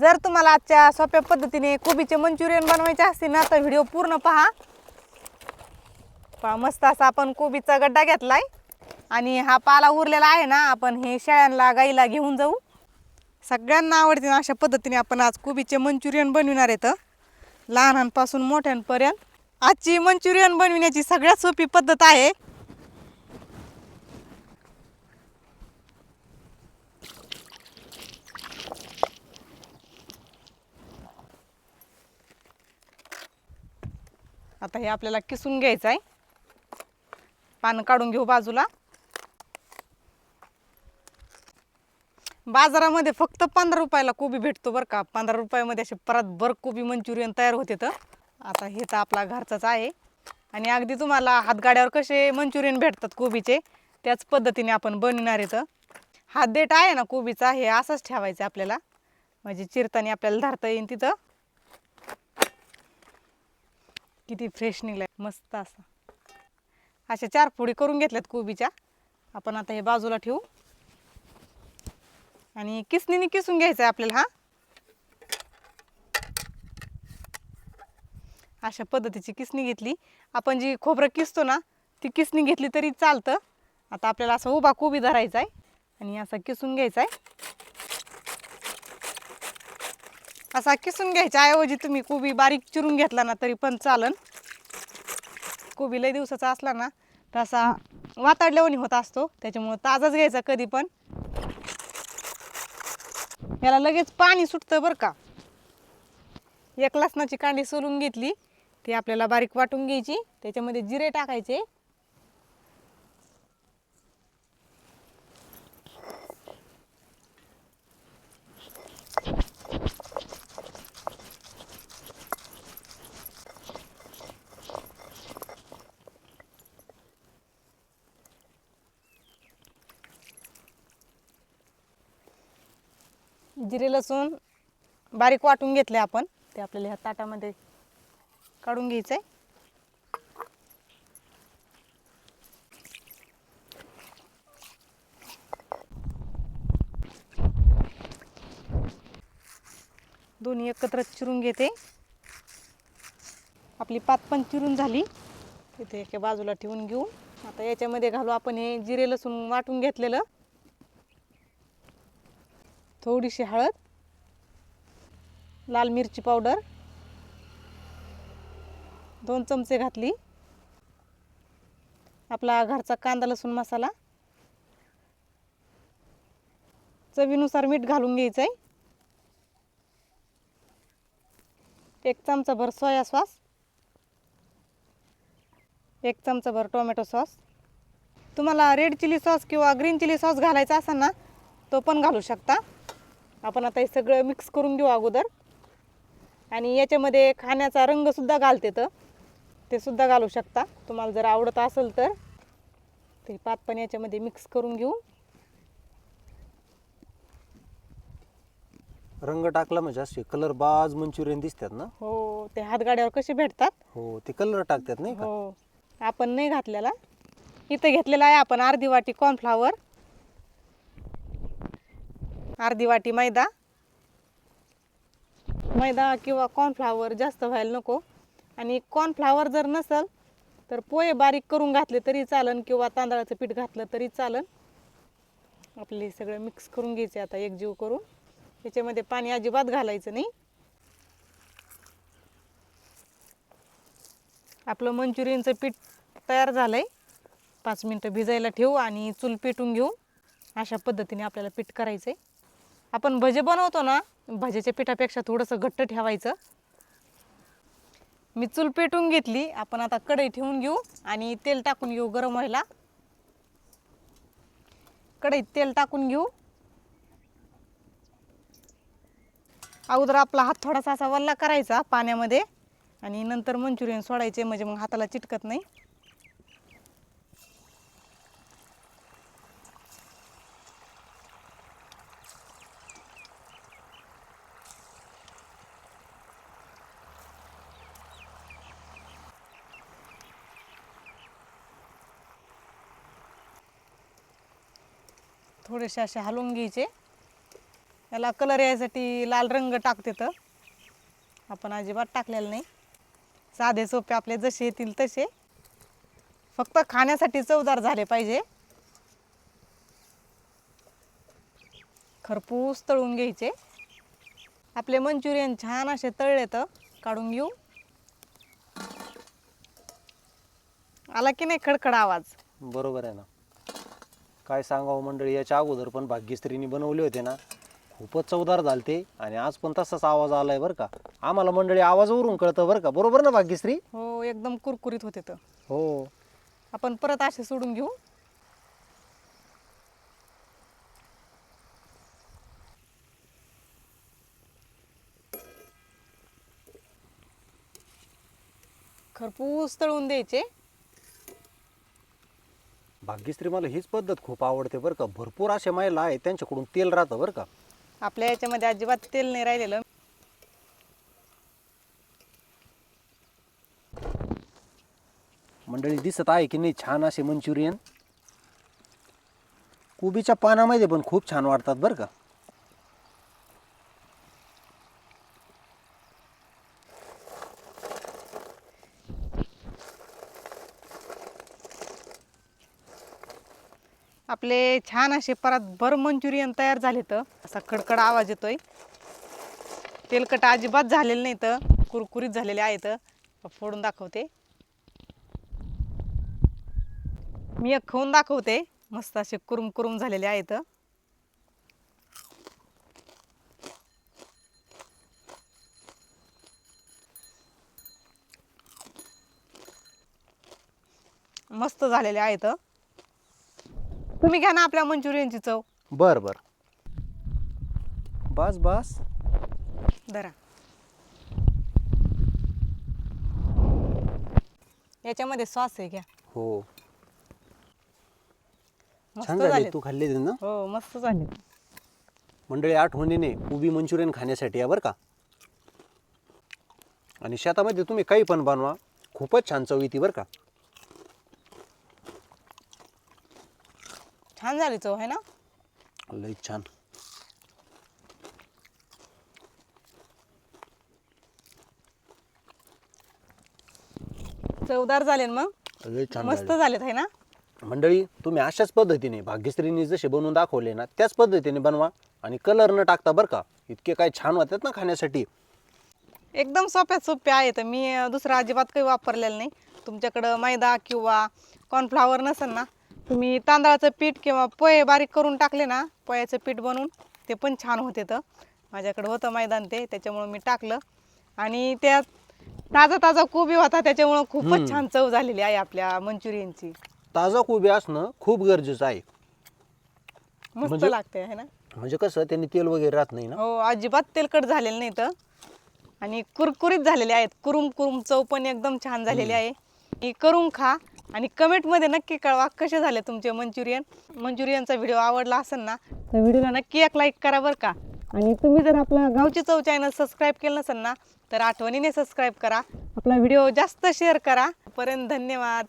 जर तुम्हाला आजच्या सोप्या पद्धतीने कोबीचे मंचुरियन बनवायचे असतील ना तर व्हिडिओ पूर्ण पहा. पहा मस्त असा आपण कोबीचा गड्डा घेतलाय. आणि हा पाला उरलेला आहे ना आपण हे शेळ्यांना गाईला घेऊन जाऊ. सगळ्यांना आवडते ना अशा पद्धतीने आपण आज कोबीचे मंचुरियन बनविणार आहेत लहानांपासून मोठ्यांपर्यंत. आजची मंचुरियन बनविण्याची सगळ्यात सोपी पद्धत आहे. आता हे आपल्याला किसून घ्यायचं आहे. पानं काढून घेऊ बाजूला. बाजारामध्ये फक्त पंधरा रुपयाला कोबी भेटतो बरं का. पंधरा रुपयामध्ये असे परत भर कोबी मंचुरियन तयार होते तर. आता हे तर आपला घरचाच आहे. आणि अगदी तुम्हाला हातगाड्यावर कसे मंचुरियन भेटतात कोबीचे त्याच पद्धतीने आपण बनणार आहे हा देठ आहे ना कोबीचा हे असंच ठेवायचं आपल्याला. म्हणजे चिरताना आपल्याला धरता येईल तिथं. किती फ्रेश निघलाय मस्त असा. अशा चार फोडी करून घेतल्यात कोबीच्या. आपण आता हे बाजूला ठेवू. आणि किसणीने किसून घ्यायचं आहे आपल्याला हा? अशा पद्धतीची किसणी घेतली. आपण जी खोबरं किसतो ना ती किसणी घेतली तरी चालतं. आता आपल्याला असा उभा कोबी धरायचा आहे आणि असा किसून घ्यायचा आहे असा किसून घ्यायच्या ऐवजी तुम्ही कोबी बारीक चिरून घेतला ना तरी पण चालन. कोबी लय दिवसाचा असला ना तर असा वाताडल्यावणी होत असतो. त्याच्यामुळं ताजाच घ्यायचा कधी पण. याला लगेच पाणी सुटतं बरं का. एक लसणाची कांडी सोलून घेतली. ती आपल्याला बारीक वाटून घ्यायची. त्याच्यामध्ये जिरे टाकायचे. जिरे लसूण बारीक वाटून घेतले आपण. ते आपल्याला ह्या ताटामध्ये काढून घ्यायचं आहे दोन्ही एकत्र चिरून घेते. आपली पात पण चिरून झाली. इथे एका बाजूला ठेवून घेऊ. आता याच्यामध्ये घालू आपण हे जिरे लसूण वाटून घेतलेलं. थोडीशी हळद लाल मिरची पावडर दोन चमचे घातली. आपला घरचा कांदा लसूण मसाला. चवीनुसार मीठ घालून घ्यायचं आहे एक चमचा भर सोया सॉस. एक चमचा भर टोमॅटो सॉस. तुम्हाला रेड चिली सॉस किंवा ग्रीन चिली सॉस घालायचा असेल ना तो पण घालू शकता. आपण आता हे सगळं मिक्स करून घेऊ अगोदर. आणि याच्यामध्ये खाण्याचा रंगसुद्धा घालते तर. ते सुद्धा घालू शकता. तुम्हाला जर आवडत असेल तर. ते पात पण याच्यामध्ये मिक्स करून घेऊ. रंग टाकला म्हणजे असे कलर बाज मंचुरियन दिसतात ना? हो ते हातगाड्यावर कसे भेटतात? हो ते कलर टाकतात नाही का? हो. आपण नाही घातलेला. इथं घेतलेला आहे आपण अर्धी वाटी कॉर्नफ्लावर अर्धी वाटी मैदा. मैदा किंवा कॉर्नफ्लावर जास्त व्हायला नको. आणि कॉर्नफ्लावर जर नसल तर पोहे बारीक करून घातले तरी चालन किंवा तांदळाचं पीठ घातलं तरी चालन. आपले सगळं मिक्स करून घ्यायचे आता एकजीव करून. त्याच्यामध्ये पाणी अजिबात घालायचं नाही. आपलं मंचुरियनचं पीठ तयार झालं आहे पाच मिनटं भिजायला ठेवू आणि चूल पेटून घेऊ. अशा पद्धतीने आपल्याला पीठ करायचं आहे आपण भजे बनवतो ना भज्याच्या पिठापेक्षा थोडंसं घट्ट ठेवायचं. मी चूल पेटून घेतली आपण आता कढई ठेवून घेऊ आणि तेल टाकून घेऊ गरम व्हायला. कढईत तेल टाकून घेऊ. अगोदर आपला हात थोडासा असा वल्ला करायचा पाण्यामध्ये आणि नंतर मंचुरियन सोडायचे म्हणजे मग हाताला चिटकत नाही. थोडेसे असे हलवून घ्यायचे. याला कलर यायसाठी लाल रंग टाकते तर. आपण अजिबात टाकलेलं नाही. साधे सोपे आपले जसे येतील तसे. फक्त खाण्यासाठी चवदार झाले पाहिजे. खरपूस तळून घ्यायचे. आपले मंचुरियन छान असे तळले तर काढून घेऊ. आला की नाही खडखड आवाज? बरोबर आहे ना. काय सांगावं मंडळी याच्या अगोदर पण भाग्यश्रीनी बनवले होते ना. खूपच चवदार झालते आणि आज पण तसाच आवाज आलाय बरं का. आम्हाला मंडळी आवाजावरून कळतं बरं का. बरोबर ना भाग्यश्री? हो एकदम कुरकुरीत होते तर. हो. आपण परत असे सोडून घेऊ. खरपूस तळून द्यायचे. भाग्यश्री मला हीच पद्धत खूप आवडते बरं का. भरपूर असे महिला आहेत त्यांच्याकडून तेल राहतं बरं का. आपल्या याच्यामध्ये अजिबात तेल नाही राहिलेलं. मंडळी दिसत आहे की नाही छान असे मंचुरियन? कोबीच्या पानामध्ये पण खूप छान वाटतात बरं का. आपले छान असे परत भर मंचुरियन तयार झाले तर असा कडकड आवाज येतोय. तेलकट अजिबात झालेलं नाही तर कुरकुरीत झालेले आहेत. फोडून दाखवते. मी एक खाऊन दाखवते. मस्त असे कुरुम कुरुम झालेले आहेत. मस्त झालेले आहेत. तुम्ही घ्या ना आपल्या मंचुरियनची चव. बर बर. बस बस. धरा. याच्यामध्ये सॉस आहे घ्या. हो. मस्त छान झाले झाले तू खाल्ले ना? हो मस्त झाले मंडळी आठवणीने कोबी मंचुरियन खाण्यासाठी या बरं का? आणि शेतामध्ये तुम्ही काही पण बनवा खूपच छान चव येते बरं का? छान झाली चव आहे ना? लई छान. चवदार झाले ना मग? लई छान मस्त झाले. झालेत आहे ना? मंडळी तुम्ही अशाच पद्धतीने भाग्यश्रीने जसे बनवून दाखवले ना त्याच पद्धतीने बनवा आणि कलर न टाकता बरं का इतके काय छान होतात ना खाण्यासाठी. एकदम सोप्यात सोपे आहेत. मी अं, दुसरं अजिबात काही वापरलेलं नाही. तुमच्याकडं मैदा किंवा कॉर्नफ्लावर नसेल ना तुम्ही तांदळाचं पीठ किंवा पोहे बारीक करून टाकले ना पोह्याचं पीठ बनवून ते पण छान होते तर. माझ्याकडं होतं मैदान ते त्याच्यामुळं मी टाकलं. आणि त्यात ताजा ताजा कोबी होता त्याच्यामुळं खूपच. छान चव झालेली आहे आपल्या मंचुरियनची. ताजा कोबी असणं खूप गरजेचं आहे. मस्त म्हणजे- लागते आहे ना? म्हणजे कसं त्यांनी तेल वगैरे राहत नाही ना? हो अजिबात तेलकट झालेलं नाही तर. आणि कुरकुरीत झालेले आहेत. कुरुम कुरुम चव पण एकदम छान झालेली आहे. की करून खा. आणि कमेंटमध्ये नक्की कळवा कसे झाले तुमचे मंचुरियन. मंचुरियनचा व्हिडिओ आवडला असेल ना तर व्हिडिओला नक्की एक लाईक करा बरं का. आणि तुम्ही जर आपला गावची चव चॅनल सबस्क्राईब केलं नसेल ना तर आठवणीने सबस्क्राईब करा. आपला व्हिडिओ जास्त शेअर करा. पर्यंत धन्यवाद.